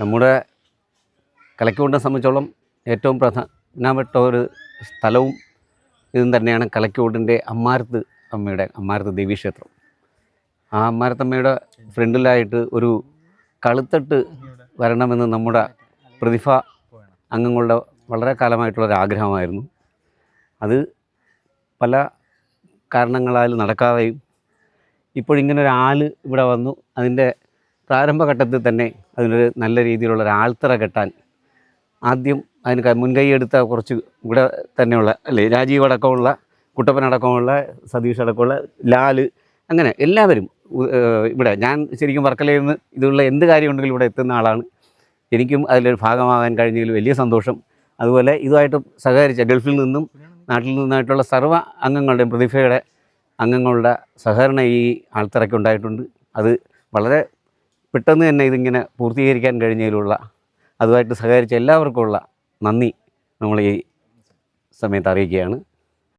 നമ്മുടെ കലക്കൂടിനെ സംബന്ധിച്ചോളം ഏറ്റവും പ്രധാനപ്പെട്ട ഒരു സ്ഥലവും ഇതും തന്നെയാണ് കലക്കൂടിന്റെ അമ്മാരത്ത് അമ്മയുടെ അമ്മാരത്ത് ദേവീക്ഷേത്രം ആ അമ്മാരത്തമ്മയുടെ ഫ്രണ്ടിലായിട്ട് ഒരു കളുത്തട്ട് വരണമെന്ന് നമ്മുടെ പ്രതിഭ അംഗങ്ങളുടെ വളരെ കാലമായിട്ടുള്ളൊരു ആഗ്രഹമായിരുന്നു. അത് പല കാരണങ്ങളാൽ നടക്കാതെയും ഇപ്പോഴിങ്ങനെ ഒരു ഇവിടെ വന്നു. അതിന്റെ പ്രാരംഭഘട്ടത്തിൽ തന്നെ അതിനൊരു നല്ല രീതിയിലുള്ള ഒരു ആൾത്തറ കെട്ടാൻ ആദ്യം അതിന് മുൻകൈയെടുത്ത കുറച്ച് ഇവിടെ തന്നെയുള്ള അല്ലേ രാജീവ് അടക്കമുള്ള കുട്ടപ്പൻ അടക്കമുള്ള സതീഷ് അടക്കമുള്ള ലാൽ അങ്ങനെ എല്ലാവരും ഇവിടെ ഞാൻ ശരിക്കും വർക്കലയിൽ നിന്ന് ഇതുള്ള എന്ത് കാര്യമുണ്ടെങ്കിലും ഇവിടെ എത്തുന്ന ആളാണ്. എനിക്കും അതിലൊരു ഭാഗമാകാൻ കഴിഞ്ഞതിൽ വലിയ സന്തോഷം. അതുപോലെ ഇതുമായിട്ട് സഹകരിച്ച ഗൾഫിൽ നിന്നും നാട്ടിൽ നിന്നായിട്ടുള്ള സർവ അംഗങ്ങളുടെയും പ്രതിഭയുടെ അംഗങ്ങളുടെ സഹകരണം ഈ ആൾത്തിറക്കുണ്ടായിട്ടുണ്ട് അത് വളരെ പെട്ടെന്ന് തന്നെ ഇതിങ്ങനെ പൂർത്തീകരിക്കാൻ കഴിഞ്ഞതിലുള്ള അതുമായിട്ട് സഹകരിച്ച എല്ലാവർക്കുമുള്ള നന്ദി നമ്മൾ ഈ സമയത്ത് അറിയിക്കുകയാണ്.